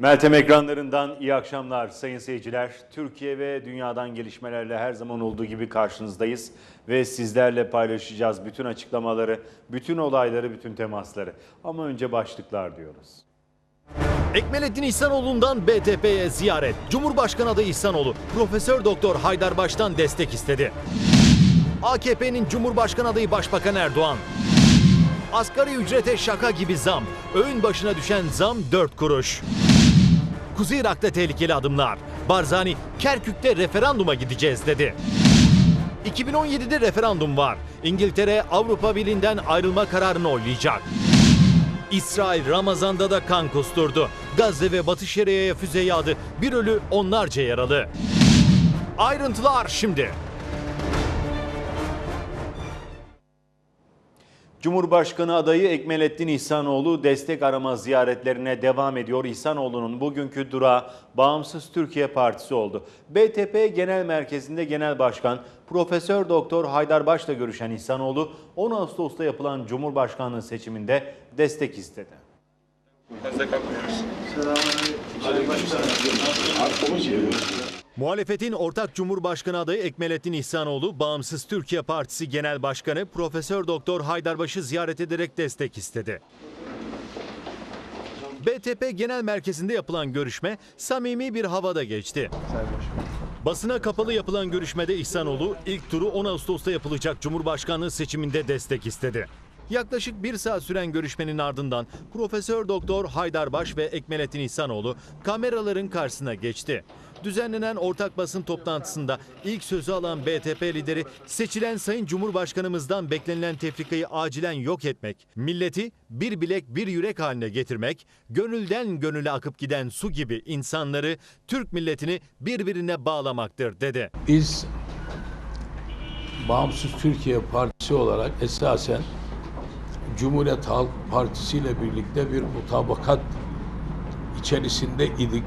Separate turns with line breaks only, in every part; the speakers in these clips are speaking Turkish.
Meltem ekranlarından iyi akşamlar sayın seyirciler. Türkiye ve dünyadan gelişmelerle her zaman olduğu gibi karşınızdayız ve sizlerle paylaşacağız bütün açıklamaları, bütün olayları, bütün temasları. Ama önce başlıklar diyoruz.
Ekmelettin İhsanoğlu'ndan BTP'ye ziyaret. Cumhurbaşkanı adayı İhsanoğlu, Profesör Doktor Haydarbaş'tan destek istedi. AKP'nin Cumhurbaşkanı adayı Başbakan Erdoğan. Asgari ücrete şaka gibi zam. Öğün başına düşen zam 4 kuruş. Kuzey Irak'ta tehlikeli adımlar. Barzani, Kerkük'te referanduma gideceğiz dedi. 2017'de referandum var. İngiltere Avrupa Birliği'nden ayrılma kararını oylayacak. İsrail Ramazan'da da kan kusturdu. Gazze ve Batı Şeria'ya füze yağdı. Bir ölü onlarca yaralı. Ayrıntılar şimdi.
Cumhurbaşkanı adayı Ekmelettin İhsanoğlu destek arama ziyaretlerine devam ediyor. İhsanoğlu'nun bugünkü durağı Bağımsız Türkiye Partisi oldu. BTP Genel Merkezi'nde Genel Başkan Profesör Doktor Haydar Baş'la görüşen İhsanoğlu 10 Ağustos'ta yapılan Cumhurbaşkanlığı seçiminde destek istedi.
Muhalefetin ortak Cumhurbaşkanı adayı Ekmelettin İhsanoğlu, Bağımsız Türkiye Partisi Genel Başkanı Profesör Doktor Haydarbaş'ı ziyaret ederek destek istedi. BTP Genel Merkezi'nde yapılan görüşme samimi bir havada geçti. Basına kapalı yapılan görüşmede İhsanoğlu ilk turu 10 Ağustos'ta yapılacak Cumhurbaşkanlığı seçiminde destek istedi. Yaklaşık bir saat süren görüşmenin ardından Profesör Doktor Haydarbaş ve Ekmelettin İhsanoğlu kameraların karşısına geçti. Düzenlenen ortak basın toplantısında ilk sözü alan BTP lideri seçilen Sayın Cumhurbaşkanımızdan beklenilen tefrikayı acilen yok etmek, milleti bir bilek bir yürek haline getirmek, gönülden gönüle akıp giden su gibi insanları, Türk milletini birbirine bağlamaktır dedi.
Biz Bağımsız Türkiye Partisi olarak esasen Cumhuriyet Halk Partisi ile birlikte bir mutabakat içerisinde idik.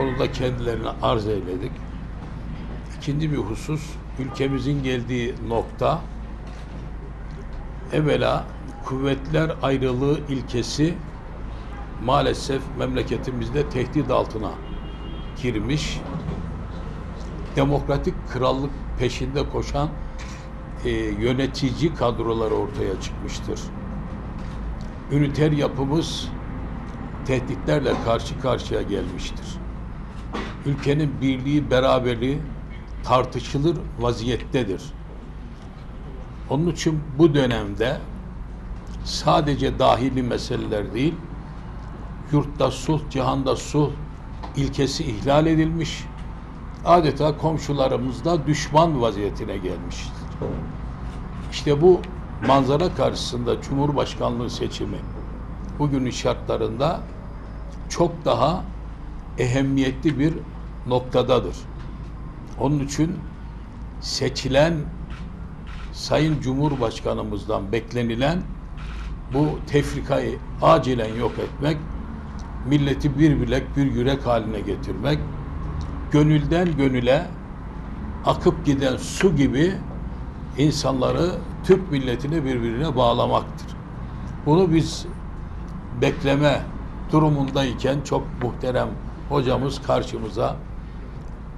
Onu da kendilerine arz eyledik. İkinci bir husus, ülkemizin geldiği nokta evvela kuvvetler ayrılığı ilkesi maalesef memleketimizde tehdit altına girmiş demokratik krallık peşinde koşan e, yönetici kadrolar ortaya çıkmıştır. Üniter yapımız tehditlerle karşı karşıya gelmiştir. Ülkenin birliği, beraberliği tartışılır vaziyettedir. Onun için bu dönemde sadece dahili meseleler değil, yurtta sulh, cihanda sulh ilkesi ihlal edilmiş, adeta komşularımızda düşman vaziyetine gelmiştir. İşte bu manzara karşısında Cumhurbaşkanlığı seçimi bugünün şartlarında çok daha ehemmiyetli bir noktadadır. Onun için seçilen Sayın Cumhurbaşkanımızdan beklenilen bu tefrikayı acilen yok etmek, milleti bir bilek bir yürek haline getirmek, gönülden gönüle akıp giden su gibi insanları Türk milletini birbirine bağlamaktır. Bunu biz bekleme durumundayken çok muhterem hocamız karşımıza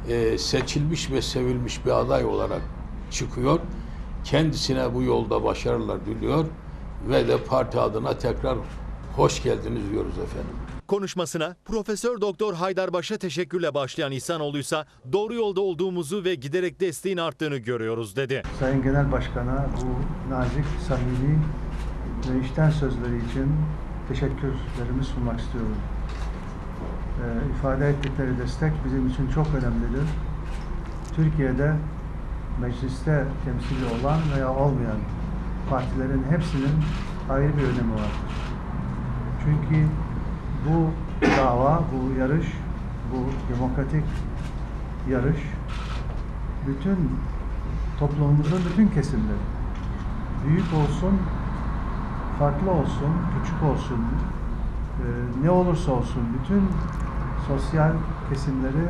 e, seçilmiş ve sevilmiş bir aday olarak çıkıyor. Kendisine bu yolda başarılar diliyor ve de parti adına tekrar hoş geldiniz diyoruz efendim.
Konuşmasına Profesör Doktor Haydarbaş'a teşekkürle başlayan İhsanoğlu ise doğru yolda olduğumuzu ve giderek desteğin arttığını görüyoruz dedi.
Sayın Genel Başkan'a bu nazik, samimi ve içten sözleri için teşekkürlerimi sunmak istiyorum. Ee, ifade ettikleri destek bizim için çok önemlidir. Türkiye'de mecliste temsili olan veya olmayan partilerin hepsinin ayrı bir önemi vardır. Çünkü bu dava, bu yarış, bu demokratik yarış bütün toplumumuzun bütün kesimleri büyük olsun, farklı olsun, küçük olsun, e, ne olursa olsun bütün sosyal kesimleri,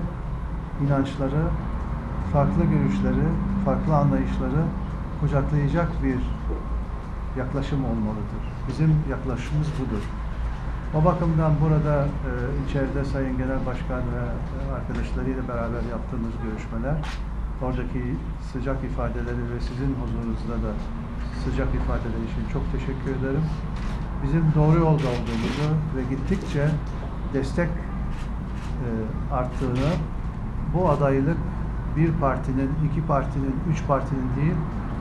inançları, farklı görüşleri, farklı anlayışları kucaklayacak bir yaklaşım olmalıdır. Bizim yaklaşımımız budur. O bakımdan burada e, içeride Sayın Genel Başkan ve arkadaşlarıyla beraber yaptığımız görüşmeler, oradaki sıcak ifadeleri ve sizin huzurunuzda da sıcak ifadeler için çok teşekkür ederim. Bizim doğru yolda olduğumuzu ve gittikçe destek e, arttığını, bu adaylık bir partinin, iki partinin, üç partinin değil,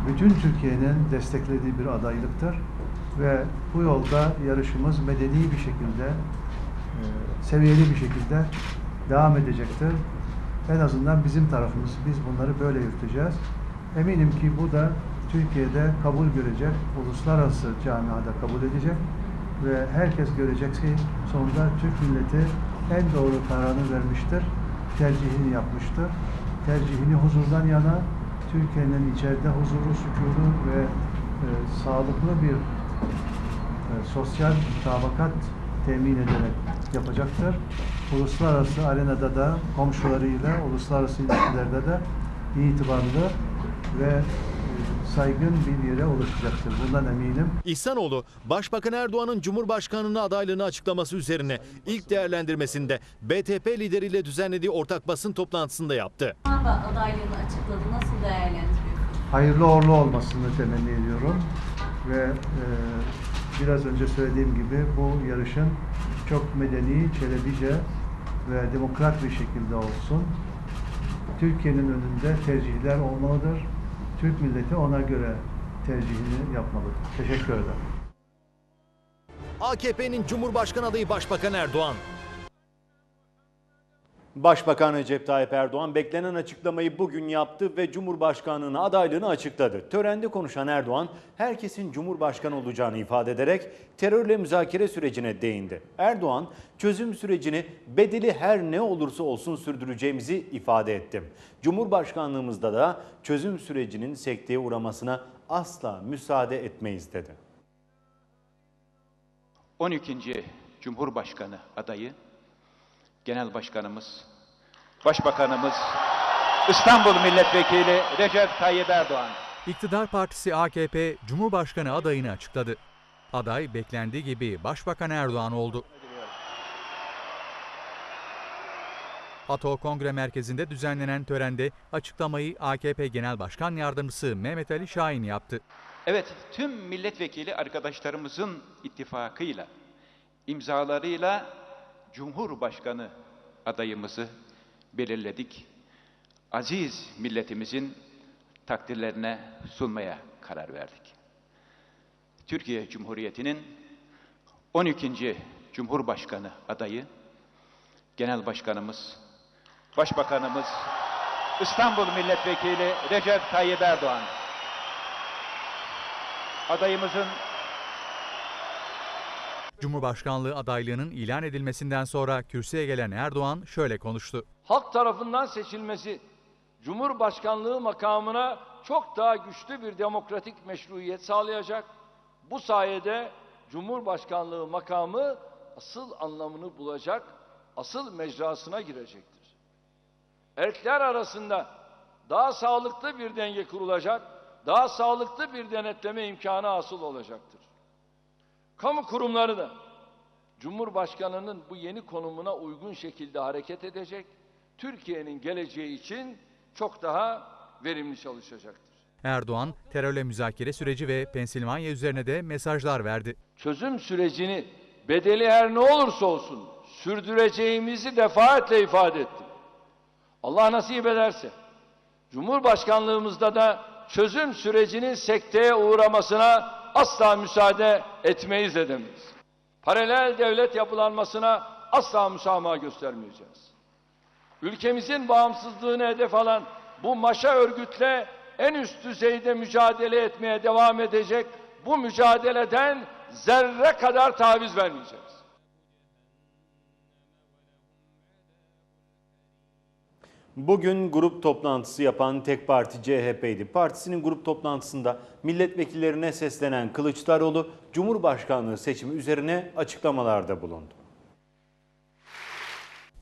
bütün Türkiye'nin desteklediği bir adaylıktır. Ve bu yolda yarışımız medeni bir şekilde, e, seviyeli bir şekilde devam edecektir. En azından bizim tarafımız, biz bunları böyle yürüteceğiz. Eminim ki bu da Türkiye'de kabul görecek, uluslararası camiada kabul edecek ve herkes görecek ki sonunda Türk milleti en doğru kararını vermiştir, tercihini yapmıştır. Tercihini huzurdan yana, Türkiye'nin içeride huzuru, sükûnu ve e, sağlıklı bir sosyal tabakat temin ederek yapacaktır. Uluslararası arenada da komşularıyla, uluslararası ilişkilerde de itibarlı ve e, saygın bir yere ulaşacaktır. Bundan eminim.
İhsanoğlu, Başbakan Erdoğan'ın Cumhurbaşkanlığı adaylığını açıklaması üzerine ilk değerlendirmesinde BTP lideriyle düzenlediği ortak basın toplantısında yaptı.
Adaylığını açıkladı. Nasıl değerlendiriyorsunuz?
hayırlı uğurlu olmasını temenni ediyorum. Ve e, biraz önce söylediğim gibi bu yarışın çok medeni, çelebice ve demokrat bir şekilde olsun. Türkiye'nin önünde tercihler olmalıdır. Türk milleti ona göre tercihini yapmalıdır. Teşekkür ederim.
AKP'nin Cumhurbaşkanı adayı Başbakan Erdoğan.
Başbakan Recep Tayyip Erdoğan beklenen açıklamayı bugün yaptı ve Cumhurbaşkanlığına adaylığını açıkladı. Törende konuşan Erdoğan, herkesin Cumhurbaşkanı olacağını ifade ederek terörle müzakere sürecine değindi. Erdoğan, çözüm sürecini bedeli her ne olursa olsun sürdüreceğimizi ifade etti. Cumhurbaşkanlığımızda da çözüm sürecinin sekteye uğramasına asla müsaade etmeyiz dedi.
12. Cumhurbaşkanı adayı, Genel Başkanımız, Başbakanımız, İstanbul Milletvekili Recep Tayyip Erdoğan.
İktidar Partisi AKP Cumhurbaşkanı adayını açıkladı. Aday beklendiği gibi Başbakan Erdoğan oldu. Ato Kongre Merkezi'nde düzenlenen törende açıklamayı AKP Genel Başkan Yardımcısı Mehmet Ali Şahin yaptı.
Evet, tüm milletvekili arkadaşlarımızın ittifakıyla, imzalarıyla Cumhurbaşkanı adayımızı belirledik. Aziz milletimizin takdirlerine sunmaya karar verdik. Türkiye Cumhuriyeti'nin 12. Cumhurbaşkanı adayı, Genel Başkanımız, Başbakanımız, İstanbul Milletvekili Recep Tayyip Erdoğan. Adayımızın
Cumhurbaşkanlığı adaylığının ilan edilmesinden sonra kürsüye gelen Erdoğan şöyle konuştu.
halk tarafından seçilmesi Cumhurbaşkanlığı makamına çok daha güçlü bir demokratik meşruiyet sağlayacak. Bu sayede Cumhurbaşkanlığı makamı asıl anlamını bulacak, asıl mecrasına girecektir. Erkler arasında daha sağlıklı bir denge kurulacak, daha sağlıklı bir denetleme imkanı asıl olacaktır. Kamu kurumları da Cumhurbaşkanının bu yeni konumuna uygun şekilde hareket edecek, Türkiye'nin geleceği için çok daha verimli çalışacaktır.
Erdoğan terörle müzakere süreci ve Pensilvanya üzerine de mesajlar verdi.
Çözüm sürecini bedeli her ne olursa olsun sürdüreceğimizi defaatle ifade ettim. Allah nasip ederse Cumhurbaşkanlığımızda da çözüm sürecinin sekteye uğramasına asla müsaade etmeyiz edemeyiz. Paralel devlet yapılanmasına asla müsamaha göstermeyeceğiz. Ülkemizin bağımsızlığını hedef alan bu maşa örgütle en üst düzeyde mücadele etmeye devam edecek. Bu mücadeleden zerre kadar taviz vermeyeceğiz.
Bugün grup toplantısı yapan tek parti CHP'ydi. Partisinin grup toplantısında milletvekillerine seslenen Kılıçdaroğlu, Cumhurbaşkanlığı seçimi üzerine açıklamalarda bulundu.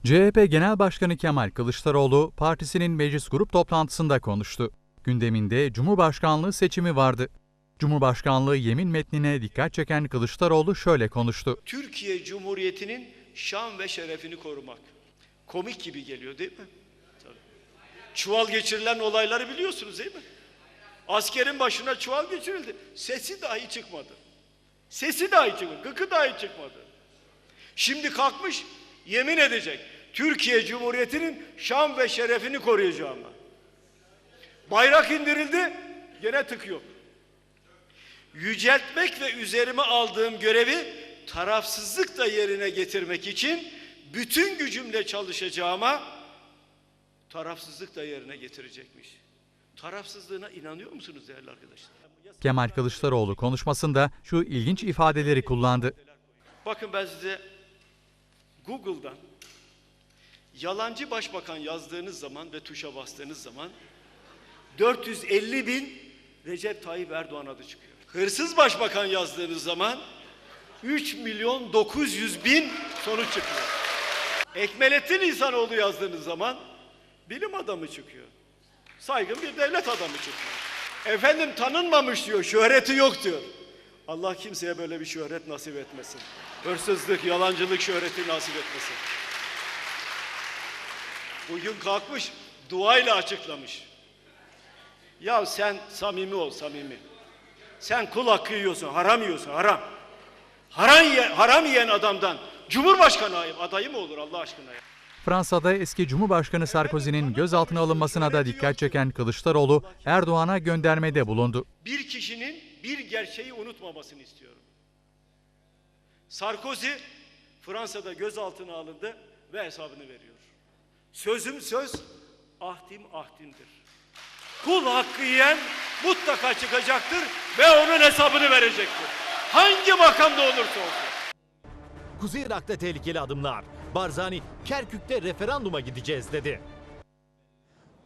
CHP Genel Başkanı Kemal Kılıçdaroğlu partisinin meclis grup toplantısında konuştu. Gündeminde Cumhurbaşkanlığı seçimi vardı. Cumhurbaşkanlığı yemin metnine dikkat çeken Kılıçdaroğlu şöyle konuştu.
Türkiye Cumhuriyeti'nin şan ve şerefini korumak. Komik gibi geliyor değil mi? Çuval geçirilen olayları biliyorsunuz değil mi? Askerin başına çuval geçirildi. Sesi dahi çıkmadı. Sesi dahi çıkmadı. Gıkı dahi çıkmadı. Şimdi kalkmış yemin edecek. Türkiye Cumhuriyeti'nin şan ve şerefini koruyacağıma. Bayrak indirildi, gene tık yok. Yüceltmek ve üzerime aldığım görevi tarafsızlıkla yerine getirmek için bütün gücümle çalışacağıma tarafsızlıkla yerine getirecekmiş. Tarafsızlığına inanıyor musunuz değerli arkadaşlar?
Kemal Kılıçdaroğlu konuşmasında şu ilginç ifadeleri kullandı.
Bakın ben size Google'dan yalancı başbakan yazdığınız zaman ve tuşa bastığınız zaman 450 bin Recep Tayyip Erdoğan adı çıkıyor. Hırsız başbakan yazdığınız zaman 3 milyon 900 bin sonuç çıkıyor. Ekmelettin İhsanoğlu yazdığınız zaman bilim adamı çıkıyor. Saygın bir devlet adamı çıkıyor. Efendim tanınmamış diyor, şöhreti yok diyor. Allah kimseye böyle bir şöhret nasip etmesin. Hırsızlık, yalancılık şöhreti nasip etmesin. Bugün kalkmış duayla açıklamış. Ya sen samimi ol samimi. Sen kul hakkı yiyorsun, haram yiyorsun, haram. Haram, ye, haram yiyen adamdan Cumhurbaşkanı adayı mı olur Allah aşkına ya?
Fransa'da eski Cumhurbaşkanı Sarkozy'nin gözaltına alınmasına da dikkat çeken Kılıçdaroğlu Erdoğan'a göndermede bulundu.
bir kişinin bir gerçeği unutmamasını istiyorum. Sarkozy Fransa'da gözaltına alındı ve hesabını veriyor. Sözüm söz, ahdim ahdimdir. Kul hakkı yiyen mutlaka çıkacaktır ve onun hesabını verecektir. Hangi makamda olursa olsun.
Kuzey Irak'ta tehlikeli adımlar. Barzani, Kerkük'te referanduma gideceğiz dedi.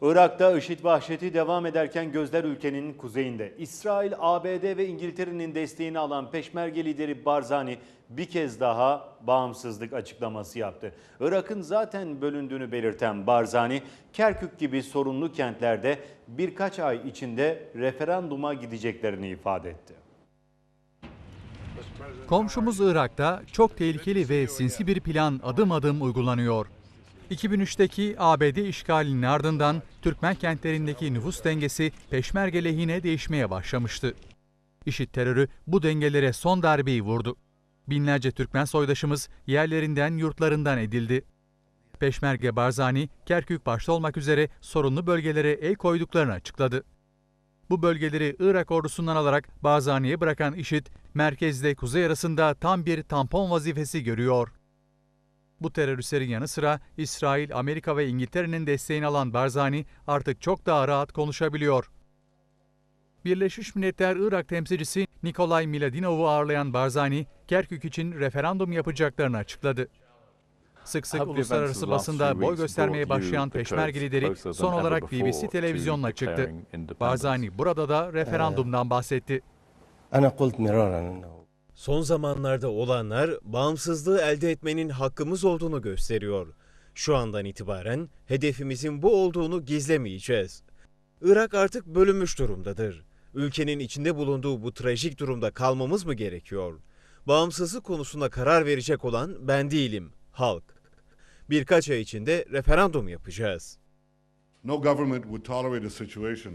Irak'ta IŞİD vahşeti devam ederken gözler ülkenin kuzeyinde. İsrail, ABD ve İngiltere'nin desteğini alan Peşmerge lideri Barzani bir kez daha bağımsızlık açıklaması yaptı. Irak'ın zaten bölündüğünü belirten Barzani, Kerkük gibi sorunlu kentlerde birkaç ay içinde referanduma gideceklerini ifade etti.
Komşumuz Irak'ta çok tehlikeli ve sinsi bir plan adım adım uygulanıyor. 2003'teki ABD işgalinin ardından Türkmen kentlerindeki nüfus dengesi peşmerge lehine değişmeye başlamıştı. İşit terörü bu dengelere son darbeyi vurdu. Binlerce Türkmen soydaşımız yerlerinden yurtlarından edildi. Peşmerge Barzani, Kerkük başta olmak üzere sorunlu bölgelere el koyduklarını açıkladı. Bu bölgeleri Irak ordusundan alarak Barzani'ye bırakan IŞİD, merkezle kuzey arasında tam bir tampon vazifesi görüyor. Bu teröristlerin yanı sıra İsrail, Amerika ve İngiltere'nin desteğini alan Barzani artık çok daha rahat konuşabiliyor. Birleşmiş Milletler Irak temsilcisi Nikolay Miladinov'u ağırlayan Barzani, Kerkük için referandum yapacaklarını açıkladı. Sık sık uluslararası basında boy göstermeye başlayan peşmergi lideri son olarak BBC televizyonuna çıktı. Barzani burada da referandumdan bahsetti.
Son zamanlarda olanlar bağımsızlığı elde etmenin hakkımız olduğunu gösteriyor. Şu andan itibaren hedefimizin bu olduğunu gizlemeyeceğiz. Irak artık bölünmüş durumdadır. Ülkenin içinde bulunduğu bu trajik durumda kalmamız mı gerekiyor? Bağımsızlık konusunda karar verecek olan ben değilim, halk. Birkaç ay içinde referandum yapacağız.
No government would tolerate a situation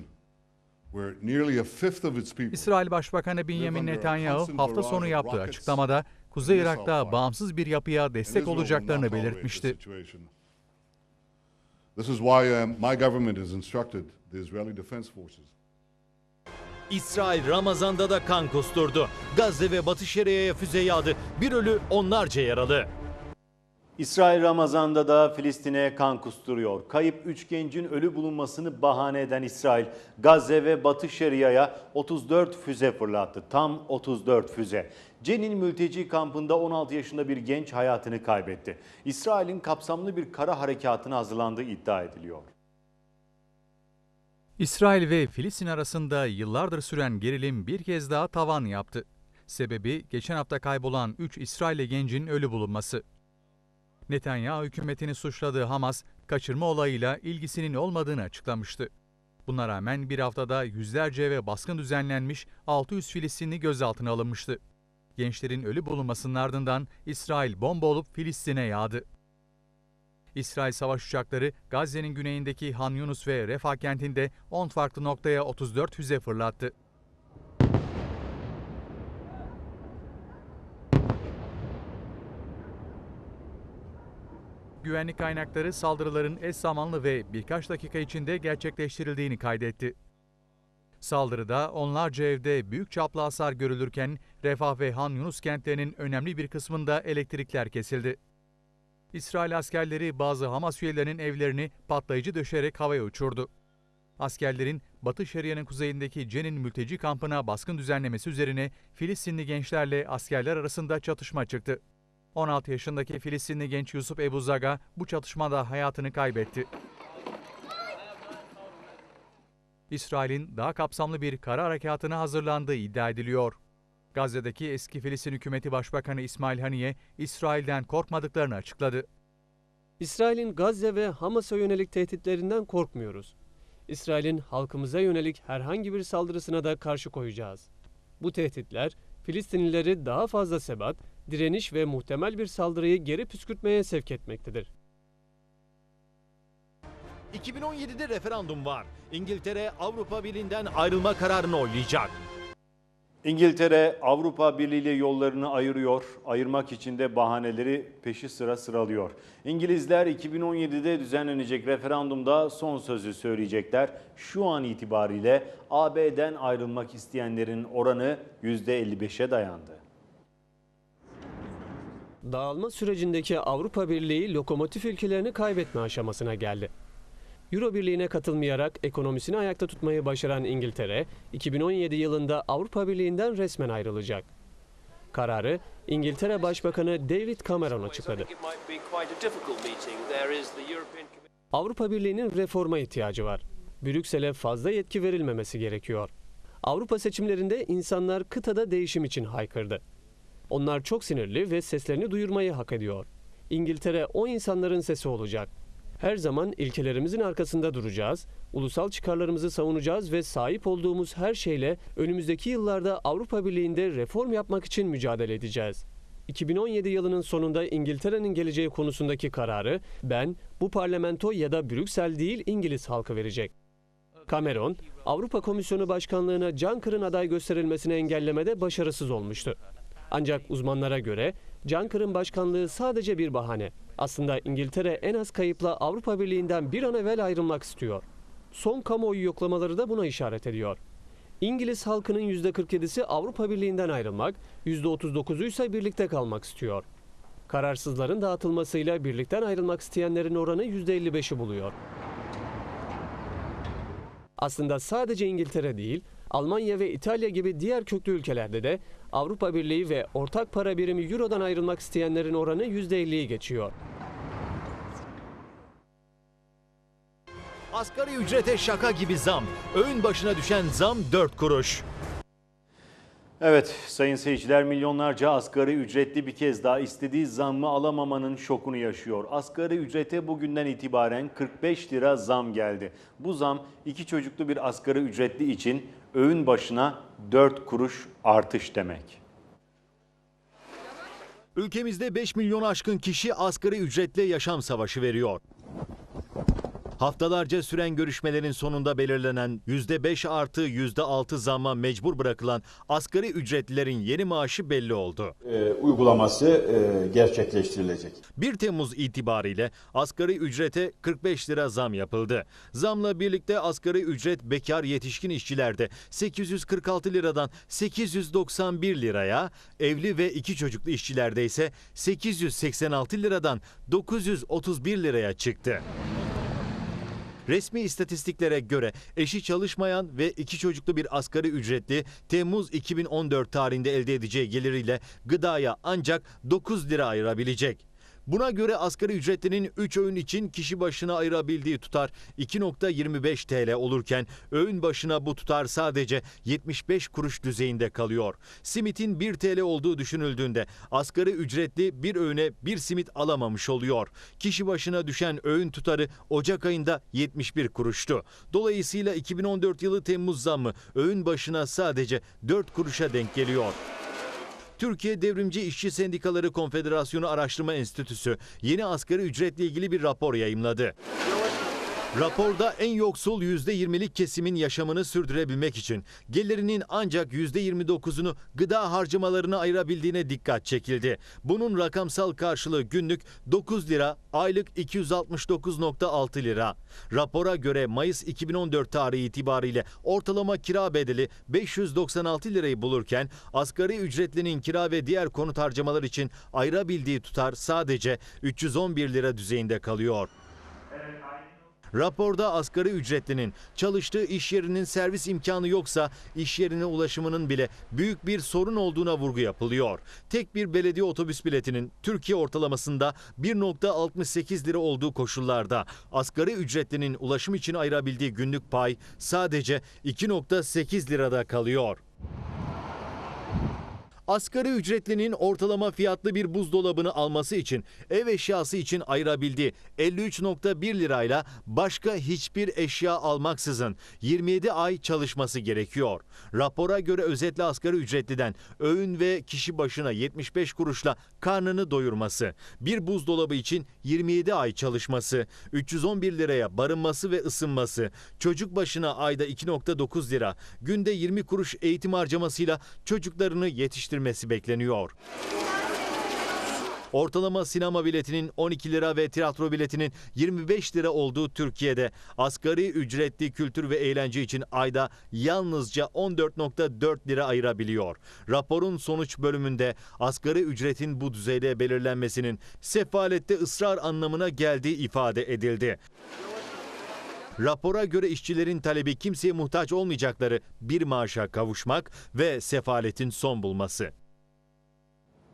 where nearly a fifth of its people
İsrail Başbakanı Benjamin Netanyahu hafta sonu yaptığı açıklamada Kuzey Irak'ta bağımsız bir yapıya destek olacaklarını belirtmişti.
situation. This is why my government has instructed the Israeli Defense Forces
İsrail Ramazan'da da kan kusturdu. Gazze ve Batı Şeria'ya füze yağdı. Bir ölü onlarca yaralı.
İsrail Ramazan'da da Filistin'e kan kusturuyor. Kayıp 3 gencin ölü bulunmasını bahane eden İsrail, Gazze ve Batı Şeria'ya 34 füze fırlattı. Tam 34 füze. Cenin mülteci kampında 16 yaşında bir genç hayatını kaybetti. İsrail'in kapsamlı bir kara harekatına hazırlandığı iddia ediliyor.
İsrail ve Filistin arasında yıllardır süren gerilim bir kez daha tavan yaptı. Sebebi geçen hafta kaybolan 3 İsrailli gencin ölü bulunması. Netanyahu hükümetini suçladığı Hamas, kaçırma olayıyla ilgisinin olmadığını açıklamıştı. Buna rağmen bir haftada yüzlerce eve baskın düzenlenmiş 600 Filistinli gözaltına alınmıştı. Gençlerin ölü bulunmasının ardından İsrail bomba olup Filistin'e yağdı. İsrail savaş uçakları Gazze'nin güneyindeki Han Yunus ve Refah kentinde 10 farklı noktaya 34 füze fırlattı. Güvenlik kaynakları saldırıların eş zamanlı ve birkaç dakika içinde gerçekleştirildiğini kaydetti. Saldırıda onlarca evde büyük çaplı hasar görülürken Refah ve Han Yunus kentlerinin önemli bir kısmında elektrikler kesildi. İsrail askerleri bazı Hamas üyelerinin evlerini patlayıcı döşerek havaya uçurdu. Askerlerin Batı Şeria'nın kuzeyindeki Cenin mülteci kampına baskın düzenlemesi üzerine Filistinli gençlerle askerler arasında çatışma çıktı. 16 yaşındaki Filistinli genç Yusuf Ebu Zaga bu çatışmada hayatını kaybetti. İsrail'in daha kapsamlı bir kara harekatına hazırlandığı iddia ediliyor. Gazze'deki eski Filistin hükümeti başbakanı İsmail Haniye, İsrail'den korkmadıklarını açıkladı.
İsrail'in Gazze ve Hamas'a yönelik tehditlerinden korkmuyoruz. İsrail'in halkımıza yönelik herhangi bir saldırısına da karşı koyacağız. Bu tehditler Filistinlileri daha fazla sebat, direniş ve muhtemel bir saldırıyı geri püskürtmeye sevk etmektedir.
2017'de referandum var. İngiltere Avrupa Birliği'nden ayrılma kararını oylayacak.
İngiltere Avrupa Birliği ile yollarını ayırıyor. Ayırmak için de bahaneleri peşi sıra sıralıyor. İngilizler 2017'de düzenlenecek referandumda son sözü söyleyecekler. Şu an itibariyle AB'den ayrılmak isteyenlerin oranı %55'e dayandı.
Dağılma sürecindeki Avrupa Birliği lokomotif ülkelerini kaybetme aşamasına geldi. Euro Birliği'ne katılmayarak ekonomisini ayakta tutmayı başaran İngiltere, 2017 yılında Avrupa Birliği'nden resmen ayrılacak. Kararı İngiltere Başbakanı David Cameron açıkladı. Avrupa Birliği'nin reforma ihtiyacı var. Brüksel'e fazla yetki verilmemesi gerekiyor. Avrupa seçimlerinde insanlar kıtada değişim için haykırdı. Onlar çok sinirli ve seslerini duyurmayı hak ediyor. İngiltere o insanların sesi olacak. Her zaman ilkelerimizin arkasında duracağız, ulusal çıkarlarımızı savunacağız ve sahip olduğumuz her şeyle önümüzdeki yıllarda Avrupa Birliği'nde reform yapmak için mücadele edeceğiz. 2017 yılının sonunda İngiltere'nin geleceği konusundaki kararı ben, bu parlamento ya da Brüksel değil İngiliz halkı verecek. Cameron, Avrupa Komisyonu Başkanlığı'na Juncker'ın aday gösterilmesini engellemede başarısız olmuştu. Ancak uzmanlara göre Juncker'ın başkanlığı sadece bir bahane. Aslında İngiltere en az kayıpla Avrupa Birliği'nden bir an evvel ayrılmak istiyor. Son kamuoyu yoklamaları da buna işaret ediyor. İngiliz halkının %47'si Avrupa Birliği'nden ayrılmak, %39'u ise birlikte kalmak istiyor. Kararsızların dağıtılmasıyla birlikten ayrılmak isteyenlerin oranı %55'i buluyor. Aslında sadece İngiltere değil, Almanya ve İtalya gibi diğer köklü ülkelerde de Avrupa Birliği ve ortak para birimi Euro'dan ayrılmak isteyenlerin oranı %50'yi geçiyor.
Asgari ücrete şaka gibi zam. Öğün başına düşen zam 4 kuruş.
Evet sayın seyirciler milyonlarca asgari ücretli bir kez daha istediği zammı alamamanın şokunu yaşıyor. Asgari ücrete bugünden itibaren 45 lira zam geldi. Bu zam iki çocuklu bir asgari ücretli için öğün başına 4 kuruş artış demek.
Ülkemizde 5 milyon aşkın kişi asgari ücretle yaşam savaşı veriyor. Haftalarca süren görüşmelerin sonunda belirlenen %5 artı %6 zamma mecbur bırakılan asgari ücretlilerin yeni maaşı belli oldu.
e, uygulaması e, gerçekleştirilecek.
1 Temmuz itibariyle asgari ücrete 45 lira zam yapıldı. Zamla birlikte asgari ücret bekar yetişkin işçilerde 846 liradan 891 liraya, evli ve iki çocuklu işçilerde ise 886 liradan 931 liraya çıktı. Resmi istatistiklere göre eşi çalışmayan ve iki çocuklu bir asgari ücretli Temmuz 2014 tarihinde elde edeceği geliriyle gıdaya ancak 9 lira ayırabilecek. Buna göre asgari ücretlinin 3 öğün için kişi başına ayırabildiği tutar 2.25 TL olurken öğün başına bu tutar sadece 75 kuruş düzeyinde kalıyor. Simitin 1 TL olduğu düşünüldüğünde asgari ücretli bir öğüne bir simit alamamış oluyor. Kişi başına düşen öğün tutarı Ocak ayında 71 kuruştu. Dolayısıyla 2014 yılı Temmuz zammı öğün başına sadece 4 kuruşa denk geliyor. Türkiye Devrimci İşçi Sendikaları Konfederasyonu Araştırma Enstitüsü yeni asgari ücretle ilgili bir rapor yayımladı. Raporda en yoksul %20'lik kesimin yaşamını sürdürebilmek için gelirinin ancak %29'unu gıda harcamalarına ayırabildiğine dikkat çekildi. Bunun rakamsal karşılığı günlük 9 lira, aylık 269.6 lira. Rapora göre Mayıs 2014 tarihi itibariyle ortalama kira bedeli 596 lirayı bulurken asgari ücretlinin kira ve diğer konut harcamalar için ayırabildiği tutar sadece 311 lira düzeyinde kalıyor. Raporda asgari ücretlinin çalıştığı iş yerinin servis imkanı yoksa iş yerine ulaşımının bile büyük bir sorun olduğuna vurgu yapılıyor. Tek bir belediye otobüs biletinin Türkiye ortalamasında 1.68 lira olduğu koşullarda asgari ücretlinin ulaşım için ayırabildiği günlük pay sadece 2.8 lirada kalıyor. Asgari ücretlinin ortalama fiyatlı bir buzdolabını alması için ev eşyası için ayırabildiği 53.1 lirayla başka hiçbir eşya almaksızın 27 ay çalışması gerekiyor. Rapora göre özetle asgari ücretliden öğün ve kişi başına 75 kuruşla karnını doyurması, bir buzdolabı için 27 ay çalışması, 311 liraya barınması ve ısınması, çocuk başına ayda 2.9 lira, günde 20 kuruş eğitim harcamasıyla çocuklarını yetiştirmesi bekleniyor. Ortalama sinema biletinin 12 lira ve tiyatro biletinin 25 lira olduğu Türkiye'de asgari ücretli kültür ve eğlence için ayda yalnızca 14.4 lira ayırabiliyor. Raporun sonuç bölümünde asgari ücretin bu düzeyde belirlenmesinin sefalette ısrar anlamına geldiği ifade edildi. Rapora göre işçilerin talebi kimseye muhtaç olmayacakları bir maaşa kavuşmak ve sefaletin son bulması.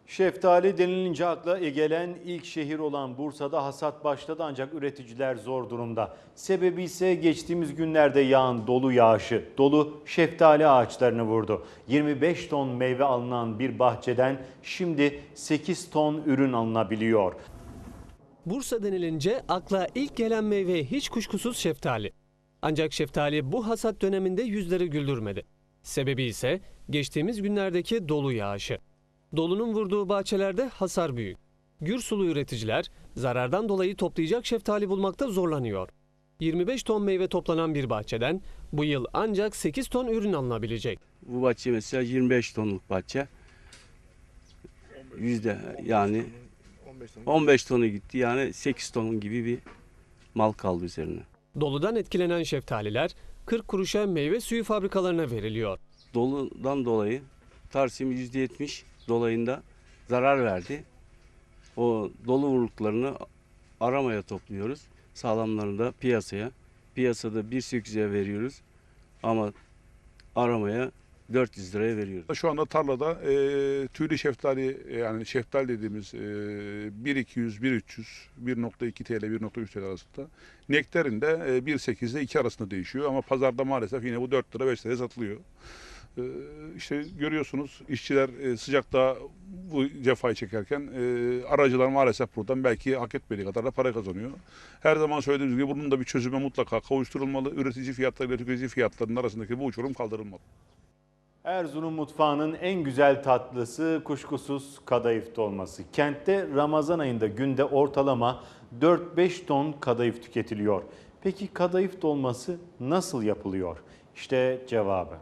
Şeftali denilince akla gelen ilk şehir olan Bursa'da hasat başladı ancak üreticiler zor durumda. Sebebi ise geçtiğimiz günlerde yağan dolu yağışı. Dolu şeftali ağaçlarını vurdu. 25 ton meyve alınan bir bahçeden şimdi 8 ton ürün alınabiliyor.
Bursa denilince akla ilk gelen meyve hiç kuşkusuz şeftali. Ancak şeftali bu hasat döneminde yüzleri güldürmedi. Sebebi ise geçtiğimiz günlerdeki dolu yağışı. Dolunun vurduğu bahçelerde hasar büyük. Gür sulu üreticiler zarardan dolayı toplayacak şeftali bulmakta zorlanıyor. 25 ton meyve toplanan bir bahçeden bu yıl ancak 8 ton ürün alınabilecek.
Bu bahçe mesela 25 tonluk bahçe. Yüzde yani 15 tonu gitti yani 8 ton gibi bir mal kaldı üzerine.
Doludan etkilenen şeftaliler 40 kuruşa meyve suyu fabrikalarına veriliyor.
Doludan dolayı Tarsim %70 dolayında zarar verdi. O dolu vuruklarını aramaya topluyoruz. Sağlamlarını da piyasaya. Piyasada 1.8'e veriyoruz ama aramaya 400 liraya veriyoruz.
Şu anda tarlada e, tüylü şeftali e, yani şeftali dediğimiz e, 1.200, 1.300, 1.2 TL, 1.3 TL arasında. Nektarin de e, 1.8 ile 2 arasında değişiyor ama pazarda maalesef yine bu 4 lira 5 liraya satılıyor. E, işte görüyorsunuz işçiler e, sıcakta bu cefayı çekerken e, aracılar maalesef buradan belki hak etmediği kadar da para kazanıyor. Her zaman söylediğimiz gibi bunun da bir çözüme mutlaka kavuşturulmalı. Üretici fiyatları ile tüketici fiyatlarının arasındaki bu uçurum kaldırılmalı.
Erzurum mutfağının en güzel tatlısı kuşkusuz kadayıf dolması. Kentte Ramazan ayında günde ortalama 4-5 ton kadayıf tüketiliyor. Peki kadayıf dolması nasıl yapılıyor? İşte cevabı.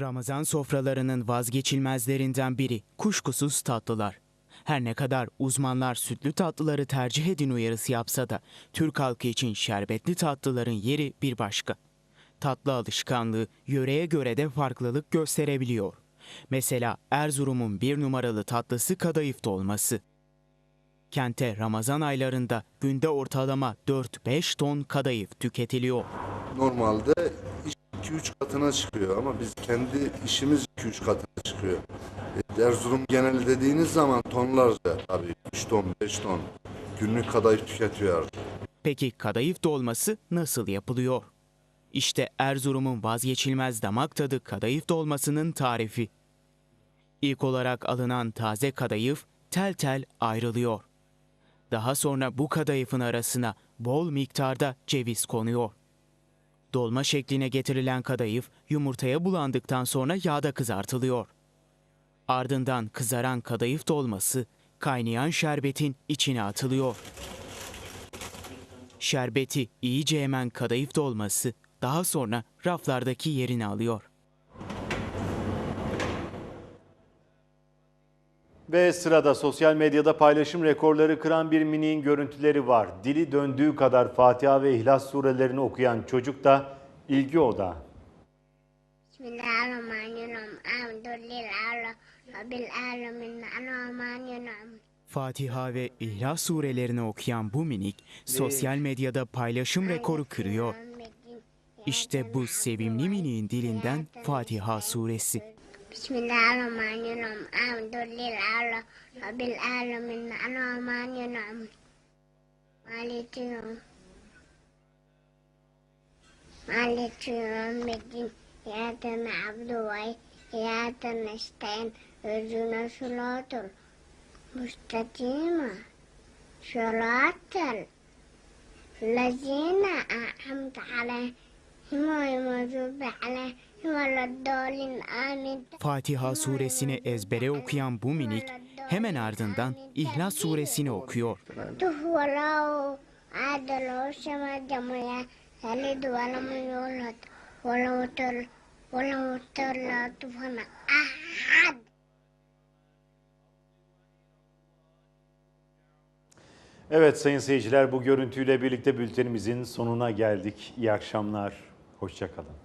Ramazan sofralarının vazgeçilmezlerinden biri kuşkusuz tatlılar. Her ne kadar uzmanlar sütlü tatlıları tercih edin uyarısı yapsa da Türk halkı için şerbetli tatlıların yeri bir başka. Tatlı alışkanlığı yöreye göre de farklılık gösterebiliyor. Mesela Erzurum'un bir numaralı tatlısı kadayıf dolması. Kente Ramazan aylarında günde ortalama 4-5 ton kadayıf tüketiliyor.
Normalde 2-3 katına çıkıyor ama biz kendi işimiz 2-3 katına çıkıyor. Erzurum genel dediğiniz zaman tonlarca tabii 3 ton 5 ton günlük kadayıf tüketiyor.
Peki kadayıf dolması nasıl yapılıyor? İşte Erzurum'un vazgeçilmez damak tadı kadayıf dolmasının tarifi. İlk olarak alınan taze kadayıf tel tel ayrılıyor. Daha sonra bu kadayıfın arasına bol miktarda ceviz konuyor. Dolma şekline getirilen kadayıf yumurtaya bulandıktan sonra yağda kızartılıyor. Ardından kızaran kadayıf dolması kaynayan şerbetin içine atılıyor. Şerbeti iyice emen kadayıf dolması daha sonra raflardaki yerini alıyor.
Ve sırada sosyal medyada paylaşım rekorları kıran bir miniğin görüntüleri var. Dili döndüğü kadar Fatiha ve İhlas surelerini okuyan çocuk da ilgi odağı.
Bismillahirrahmanirrahim. Elhamdülillah. Rahmanirrahim.
Fatiha ve İhlas surelerini okuyan bu minik sosyal medyada paylaşım rekoru kırıyor. İşte bu sevimli miniğin dilinden Fatiha suresi.
Bismillahirrahmanirrahim. Elhamdülillah. Rabbil alemin. Rahmanirrahim. Maliki yevm. Maliki yevmiddin. İyyâke na'budu ve nestaîn. Ihdina sıratal müstakîm. Sıratal lezîne en'amte aleyhim gayril mağdûbi aleyhim veleddâlin. Amin.
Fatiha suresini ezbere okuyan bu minik hemen ardından İhlas suresini okuyor.
ولو عدل السماء جميعا يلد ولم يولد ولم تل ولم تولد فما أحد
Evet sayın seyirciler bu görüntüyle birlikte bültenimizin sonuna geldik. İyi akşamlar, hoşçakalın.